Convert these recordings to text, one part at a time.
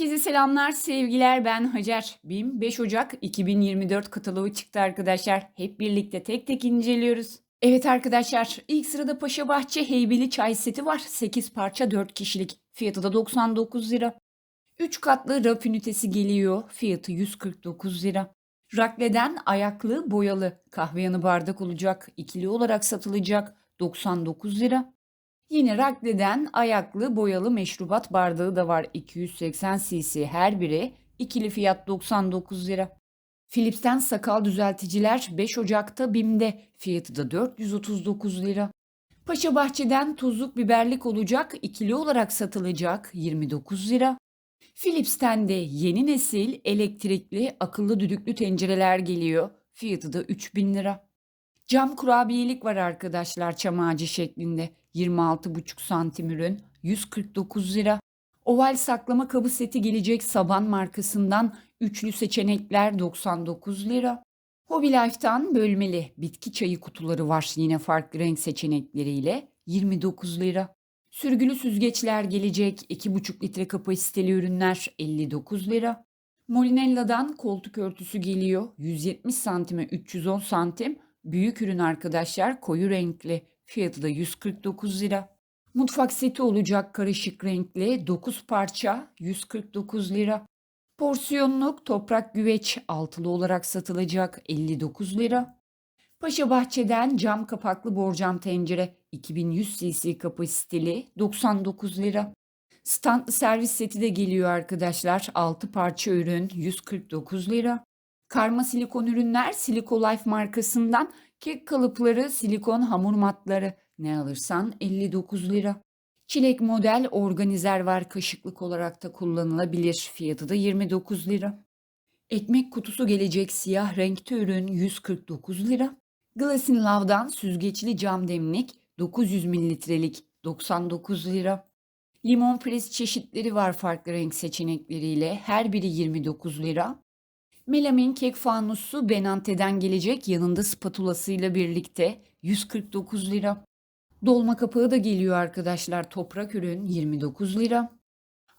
Herkese selamlar, sevgiler. Ben Hacer. BİM 5 Ocak 2024 kataloğu çıktı arkadaşlar. Hep birlikte tek tek inceliyoruz. Evet arkadaşlar, ilk sırada Paşa Bahçe heybeli çay seti var. 8 parça 4 kişilik. Fiyatı da 99 lira. 3 katlı raf ünitesi geliyor. Fiyatı 149 lira. Rakle'den ayaklı boyalı kahve yanı bardak olacak. ikili olarak satılacak. 99 lira. Yine Rakle'den ayaklı boyalı meşrubat bardağı da var. 280 cc her biri. İkili fiyat 99 lira. Philips'ten sakal düzelticiler 5 Ocak'ta BİM'de. Fiyatı da 439 lira. Paşa Bahçe'den tuzluk biberlik olacak. ikili olarak satılacak 29 lira. Philips'ten de yeni nesil elektrikli akıllı düdüklü tencereler geliyor. Fiyatı da 3000 lira. Cam kurabiyelik var arkadaşlar çam ağacı şeklinde. 26,5 santim ürün 149 lira. Oval saklama kabı seti gelecek Saban markasından üçlü seçenekler 99 lira. Hobby Life'tan bölmeli bitki çayı kutuları var yine farklı renk seçenekleriyle 29 lira. Sürgülü süzgeçler gelecek 2,5 litre kapasiteli ürünler 59 lira. Molinella'dan koltuk örtüsü geliyor 170 santime 310 santim. Büyük ürün arkadaşlar koyu renkli fiyatı da 149 lira. Mutfak seti olacak karışık renkli 9 parça 149 lira. Porsiyonluk toprak güveç altılı olarak satılacak 59 lira. Paşa Bahçe'den cam kapaklı borcam tencere 2100 cc kapasiteli 99 lira. Standlı servis seti de geliyor arkadaşlar. 6 parça ürün 149 lira. Karma silikon ürünler Silico Life markasından kek kalıpları, silikon hamur matları ne alırsan 59 lira. Çilek model organizer var kaşıklık olarak da kullanılabilir. Fiyatı da 29 lira. Ekmek kutusu gelecek siyah renkte ürün 149 lira. Glasin Love'dan süzgeçli cam demlik 900 mililitrelik 99 lira. Limon pres çeşitleri var farklı renk seçenekleriyle. Her biri 29 lira. Melamin kek fanusu Benante'den gelecek yanında spatulasıyla birlikte 149 lira. Dolma kapağı da geliyor arkadaşlar. Toprak ürün 29 lira.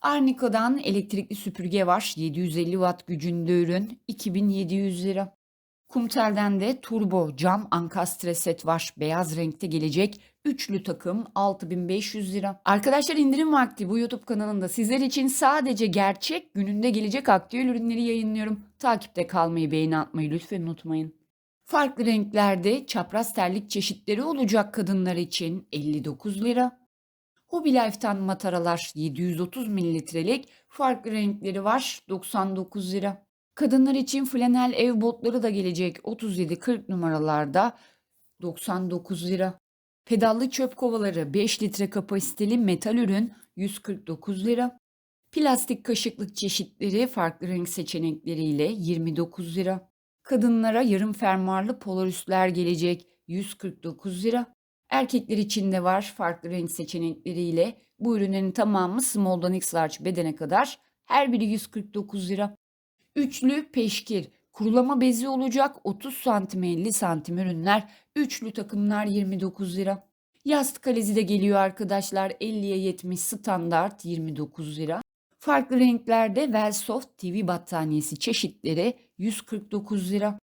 Arnica'dan elektrikli süpürge var. 750 watt gücünde ürün 2700 lira. Kumtel'den de turbo cam ankastre set var. Beyaz renkte gelecek. Üçlü takım 6500 lira. Arkadaşlar indirim vakti bu YouTube kanalında sizler için sadece gerçek gününde gelecek aktüel ürünleri yayınlıyorum. Takipte kalmayı, beğeni atmayı lütfen unutmayın. Farklı renklerde çapraz terlik çeşitleri olacak kadınlar için 59 lira. Hobby Life'tan mataralar 730 mililitrelik farklı renkleri var 99 lira. Kadınlar için flanel ev botları da gelecek 37-40 numaralarda 99 lira. Pedallı çöp kovaları 5 litre kapasiteli metal ürün 149 lira. Plastik kaşıklık çeşitleri farklı renk seçenekleriyle 29 lira. Kadınlara yarım fermuarlı polar üstler gelecek 149 lira. Erkekler için de var farklı renk seçenekleriyle. Bu ürünlerin tamamı small'dan x large bedene kadar her biri 149 lira. Üçlü peşkir kurulama bezi olacak 30 santim 50 santim ürünler. Üçlü takımlar 29 lira. Yastık alezi de geliyor arkadaşlar 50'ye 70 standart 29 lira. Farklı renklerde Velsoft TV battaniyesi çeşitleri 149 lira.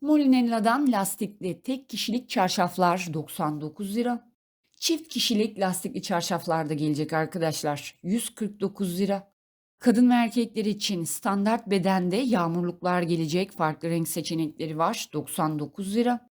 Molinella'dan lastikli tek kişilik çarşaflar 99 lira. Çift kişilik lastikli çarşaflar da gelecek arkadaşlar 149 lira. Kadın ve erkekler için standart bedende yağmurluklar gelecek farklı renk seçenekleri var 99 lira.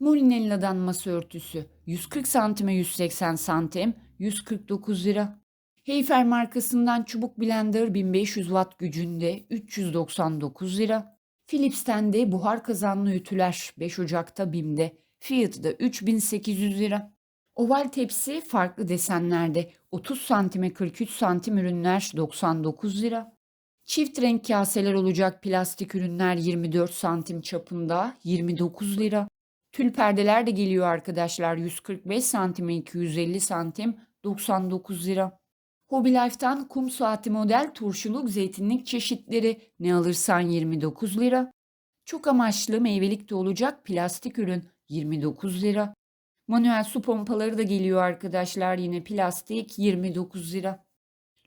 Molinella'dan masa örtüsü 140 santime 180 santim 149 lira. Heyfer markasından çubuk blender 1500 watt gücünde 399 lira. Philips'ten de buhar kazanlı ütüler 5 Ocak'ta BİM'de fiyatı da 3800 lira. Oval tepsi farklı desenlerde 30 santime 43 santim ürünler 99 lira. Çift renk kaseler olacak plastik ürünler 24 santim çapında 29 lira. Tül perdeler de geliyor arkadaşlar 145 santime 250 santim 99 lira. Hobby Life'tan kum saati model turşuluk zeytinlik çeşitleri ne alırsan 29 lira. Çok amaçlı meyvelik de olacak plastik ürün 29 lira. Manuel su pompaları da geliyor arkadaşlar yine plastik 29 lira.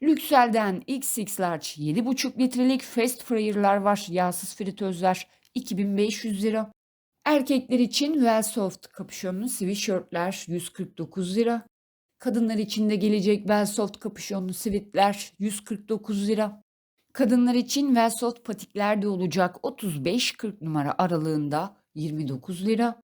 Lüksel'den XX Large 7,5 litrelik fast fryer'lar var. Yağsız fritözler 2500 lira. Erkekler için Wellsoft kapüşonlu sweatshirtler 149 lira. Kadınlar için de gelecek Wellsoft kapüşonlu sivitler 149 lira. Kadınlar için Wellsoft patikler de olacak 35-40 numara aralığında 29 lira.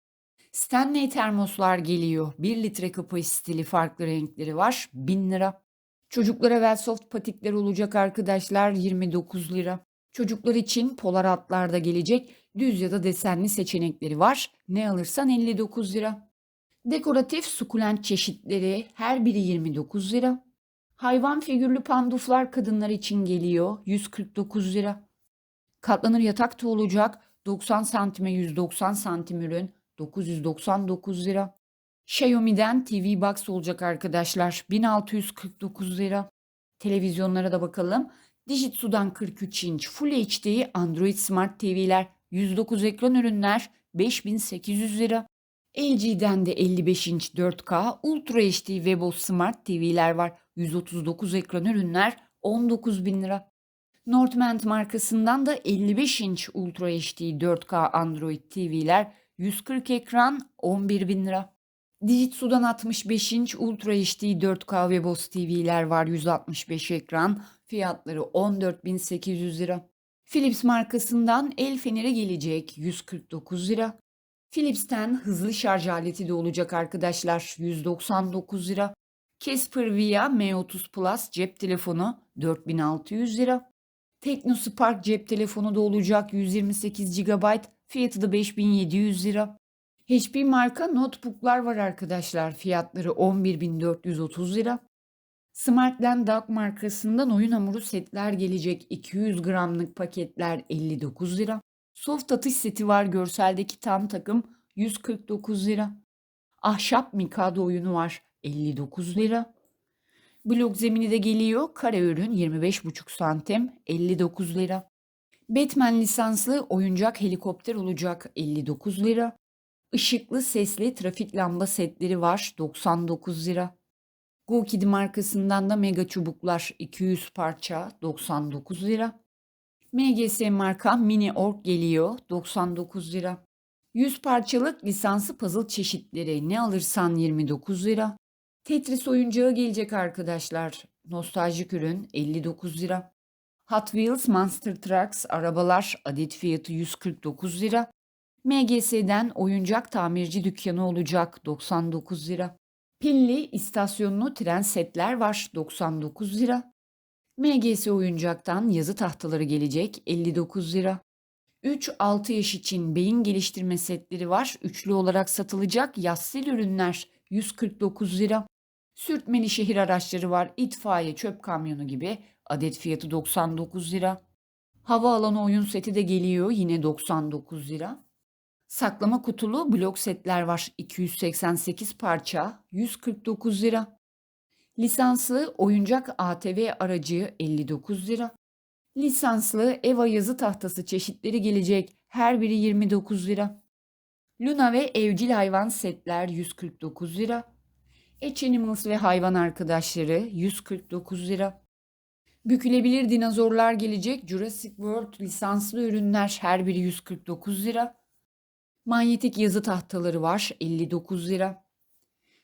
Stanley termoslar geliyor. 1 litre kapasiteli farklı renkleri var 1000 lira. Çocuklara Wellsoft patikler olacak arkadaşlar 29 lira. Çocuklar için polar atlarda gelecek düz ya da desenli seçenekleri var. Ne alırsan 59 lira. Dekoratif sukulent çeşitleri her biri 29 lira. Hayvan figürlü panduflar kadınlar için geliyor 149 lira. Katlanır yatak da olacak 90 santime 190 santim ürün 999 lira. Xiaomi'den TV Box olacak arkadaşlar 1649 lira. Televizyonlara da bakalım. Dijitsu'dan 43 inç Full HD Android Smart TV'ler 109 ekran ürünler 5800 lira. LG'den de 55 inç 4K Ultra HD Webos Smart TV'ler var. 139 ekran ürünler 19.000 lira. Northman markasından da 55 inç Ultra HD 4K Android TV'ler 140 ekran 11.000 lira. Dijitsu'dan 65 inç Ultra HD 4K Webos TV'ler var 165 ekran fiyatları 14.800 lira. Philips markasından el feneri gelecek 149 lira. Philips'ten hızlı şarj aleti de olacak arkadaşlar 199 lira. Casper Via M30 Plus cep telefonu 4600 lira. Teknospark cep telefonu da olacak 128 GB fiyatı da 5700 lira. HP marka notebooklar var arkadaşlar fiyatları 11.430 lira. Smartland Dog markasından oyun hamuru setler gelecek 200 gramlık paketler 59 lira. Soft atış seti var görseldeki tam takım 149 lira. Ahşap Mikado oyunu var 59 lira. Blok zemini de geliyor. Kare ürün 25,5 santim 59 lira. Batman lisanslı oyuncak helikopter olacak 59 lira. Işıklı sesli trafik lamba setleri var 99 lira. GoKid markasından da mega çubuklar 200 parça 99 lira. MGS marka mini ork geliyor 99 lira. 100 parçalık lisanslı puzzle çeşitleri ne alırsan 29 lira. Tetris oyuncağı gelecek arkadaşlar. Nostaljik ürün 59 lira. Hot Wheels Monster Trucks arabalar adet fiyatı 149 lira. MGS'den oyuncak tamirci dükkanı olacak 99 lira. Pilli istasyonlu tren setler var 99 lira. MGS oyuncaktan yazı tahtaları gelecek 59 lira. 3-6 yaş için beyin geliştirme setleri var. Üçlü olarak satılacak yassil ürünler 149 lira. Sürtmeli şehir araçları var. İtfaiye, çöp kamyonu gibi. Adet fiyatı 99 lira. Havaalanı oyun seti de geliyor yine 99 lira. Saklama kutulu blok setler var. 288 parça 149 lira. Lisanslı oyuncak ATV aracı 59 lira. Lisanslı EVA yazı tahtası çeşitleri gelecek. Her biri 29 lira. Luna ve evcil hayvan setler 149 lira. H-Animals ve hayvan arkadaşları 149 lira. Bükülebilir dinozorlar gelecek. Jurassic World lisanslı ürünler her biri 149 lira. Manyetik yazı tahtaları var 59 lira.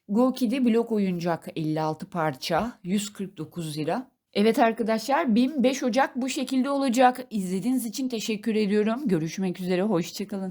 GoKid'i blok oyuncak 56 parça 149 lira. Evet arkadaşlar BİM 5 Ocak bu şekilde olacak. İzlediğiniz için teşekkür ediyorum. Görüşmek üzere hoşçakalın.